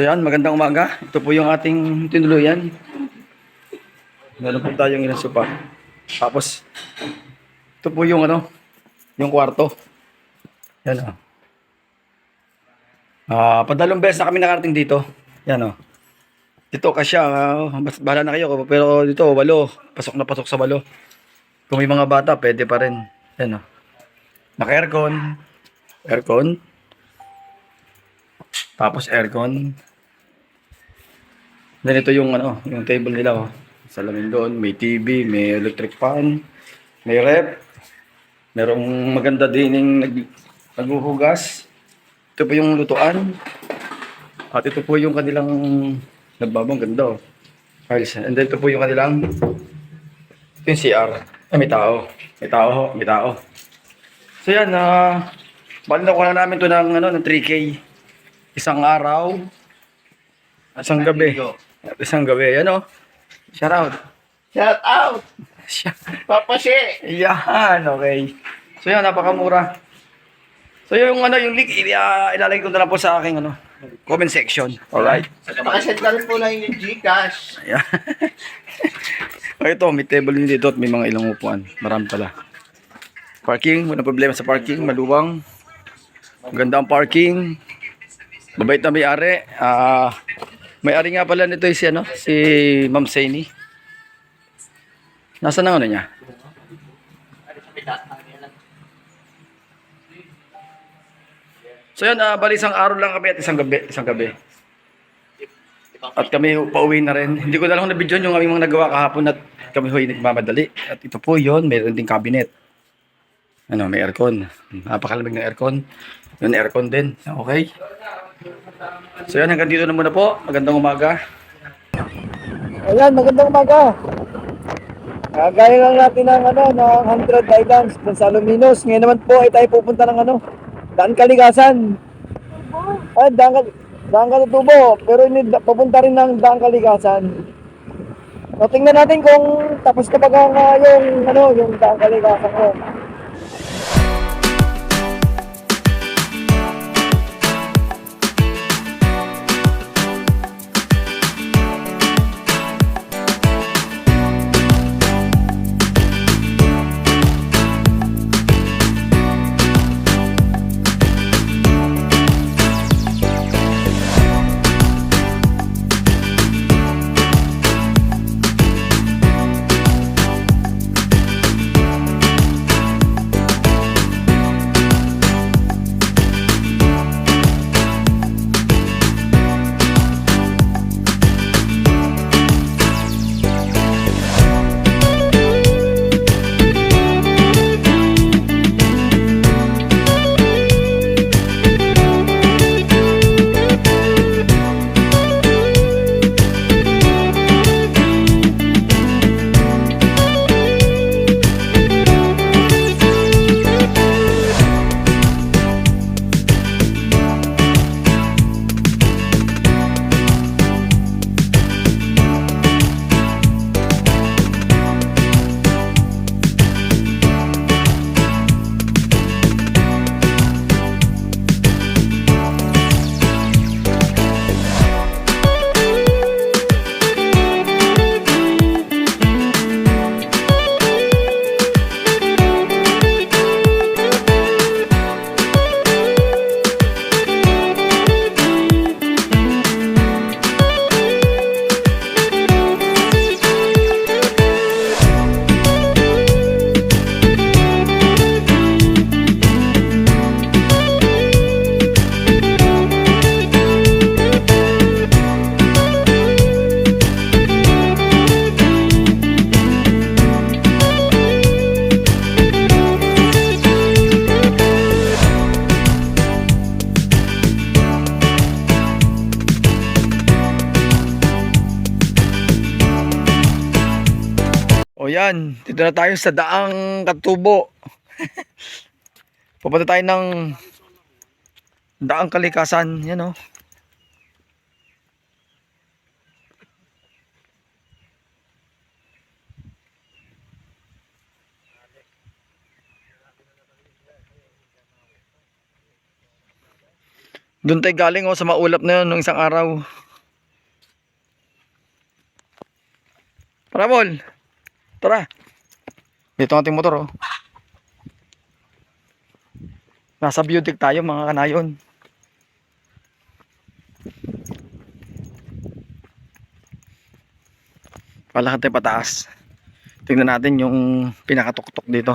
So yan, magandang umaga. Ito po yung ating tinuluyan. Meron po tayong ilang sopa. Tapos, ito po yung ano, yung kwarto. Yan o. Ah, padalong beses na kami nakarating dito. Yan o. Dito kasi uh, bahala na kayo. Pero dito, walo. Pasok na pasok sa walo. Kung may mga bata, pwede pa rin. Yan o. Naka-aircon. Aircon. Tapos aircon. Then ito yung ano, yung table nila oh. Salamin doon, may TV, may electric fan, may rep. Merong maganda din yung nag, naghuhugas. Ito po yung lutuan. At ito po yung kanilang nagbabang ganda oh. Files. And then ito po yung kanilang ito yung CR. Ay, may tao. May tao, may tao. So yan, ah, bali na kuha namin to ng, ano, ng 3K. Isang araw, isang gabi. Isang gabi, yan o. Shout out. Shout out! Papa She! Yan, okay. So yan, napakamura. So yung ano, yung link, ah, ilalagay ko na lang po sa aking ano, comment section. Alright? Pakasend ka rin po lang yung Gcash. Ayan. okay, ito, may table din dito at may mga ilang upuan. Marami pala. Parking, walang problema sa parking, maluwang. Maganda ang parking. Mabait na may-ari. Ah, may-ari nga pala nito si ano, si Ma'am Saini. Nasaan ang ano niya? So yan, ah, bali isang araw lang kami at isang gabi, isang gabi. At kami pauwi na rin. Hindi ko na lang na-video yung aming mga nagawa kahapon at kami ho'y nagmamadali. At ito po yon mayroon ding cabinet. Ano, may aircon. Napakalamig ng aircon. Yun, aircon din. Okay. So yan, hanggang dito na muna po. Magandang umaga. Ayan, magandang umaga. Uh, gaya lang natin ng, ano, ng 100 items dun sa Luminos. Ngayon naman po ay tayo pupunta ng ano, Daan Kaligasan. Ay, Daan, Kal- Daan Katutubo. Pero da- papunta rin ng Daan Kaligasan. So, tingnan natin kung tapos na ba ah, yung, ano, yung Daan Kaligasan ko. Yan, dito na tayo sa Daang Katubo. Pupunta tayo ng Daang Kalikasan. Yan o. Doon tayo galing oh, sa maulap na yun nung isang araw. Parabol! Tara! Dito ang ating motor oh. Nasa beauty tayo mga kanayon. Palakad tayo pataas. Tingnan natin yung pinakatuktok dito.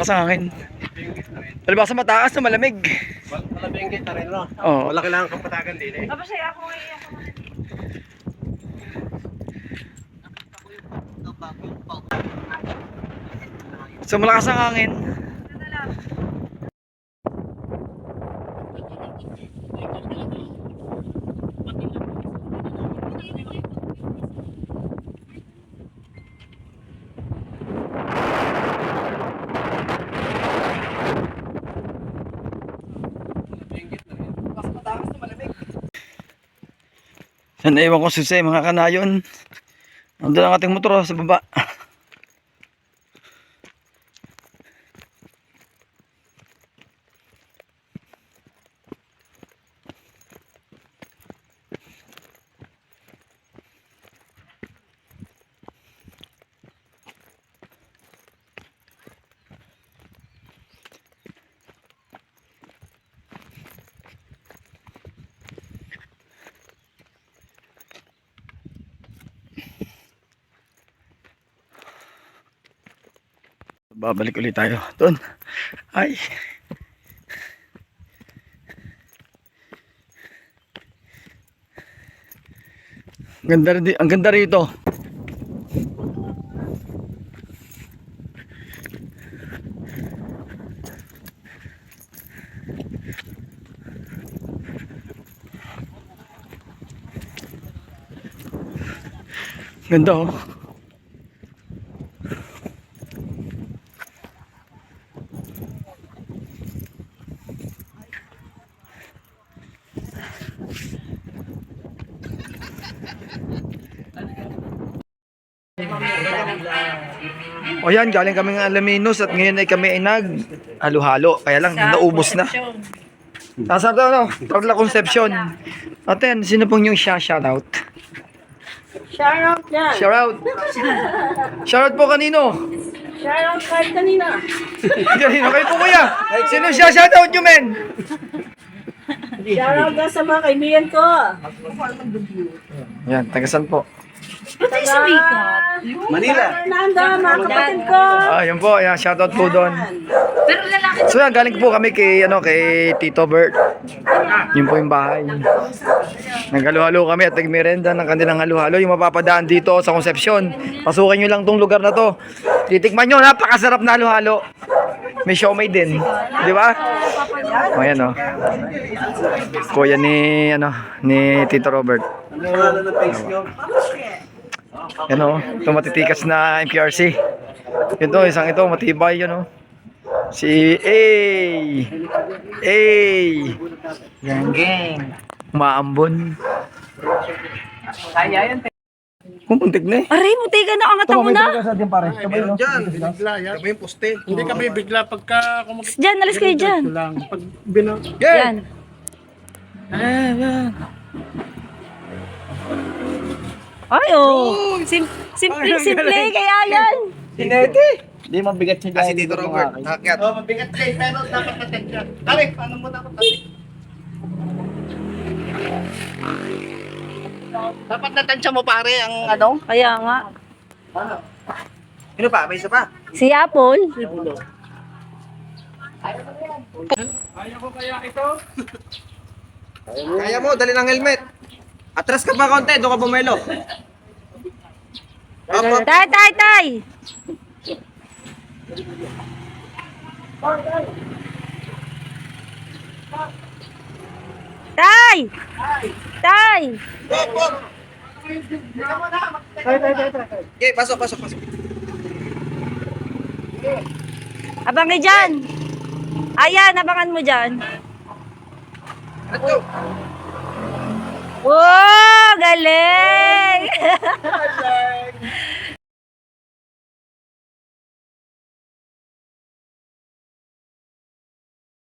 Lakas ang hangin. Palibasa mataas na malamig. Malaming kita rin, no? Oo. Wala kailangan kang patagan din, eh. Tapos ay ako ay ako. So malakas ang hangin. Naiwan ko Jose, mga kanayon. Nandun ang ating motor oh, sa baba. Babalik ulit tayo. Doon. Ay. Ganda rin, ang ganda rito. Ganda oh. O yan, galing kami ng Alaminos at ngayon ay kami ay nag halo-halo. Kaya lang, naubos na. Nasa to, no? Tarla Concepcion. Aten, sino pong yung siya shoutout? Shoutout yan. Shoutout. Shoutout po kanino? Shoutout kahit kanina. Kanino kayo po kuya? Sino siya shoutout nyo men? Shoutout ka sa mga kaibigan ko. Yan, tagasan po. Ba't ay sumikat? Manila. Fernanda, mga kapatid ko. Ah, yun po, yan, shoutout po doon. Pero lalaki So yan, galing po kami kay, ano, kay Tito Bert. Yun po yung bahay. Naghalo-halo kami at nagmerenda ng kanilang halo-halo. Yung mapapadaan dito sa Concepcion. Pasukin nyo lang tong lugar na to. Titikman nyo, napakasarap na halo-halo. May siomay din. Di ba? O yan o. Kuya ni, ano, ni Tito Robert. Ano pangalan ng page nyo? Yan o. Ito matitikas na MPRC. Ito, isang ito, matibay yun o. Si A. A. Gang, gang. Maambon. Kaya yun, Kumuntik na eh. Aray, muti ka na. Angat mo na. sa pare. Meron dyan. Bigla yan. Kami yung poste. Hindi kami bigla pagka kumag... Diyan, alis kayo dyan. lang. Pag bina... Yan. Ay, oh. Sim simple, simple. Kaya yan. Sinete. Hindi mabigat siya Kasi dito Robert, hakyat. Oh, mabigat kayo, pero dapat natensya. Tari, paano mo dapat tari? Dapat natensya mo pare ang ano? Kaya nga. Sino pa? May isa pa? Si Apple. Kaya mo, dali ng helmet. Atras ka pa konti, doon ka bumelo. Up. Tay, tay, tay. Tay! Tay! Up, up. Okay, pasok, pasok, pasok. Abang dyan. Ayan, abangan mo dyan. Let's go. Oh, galing!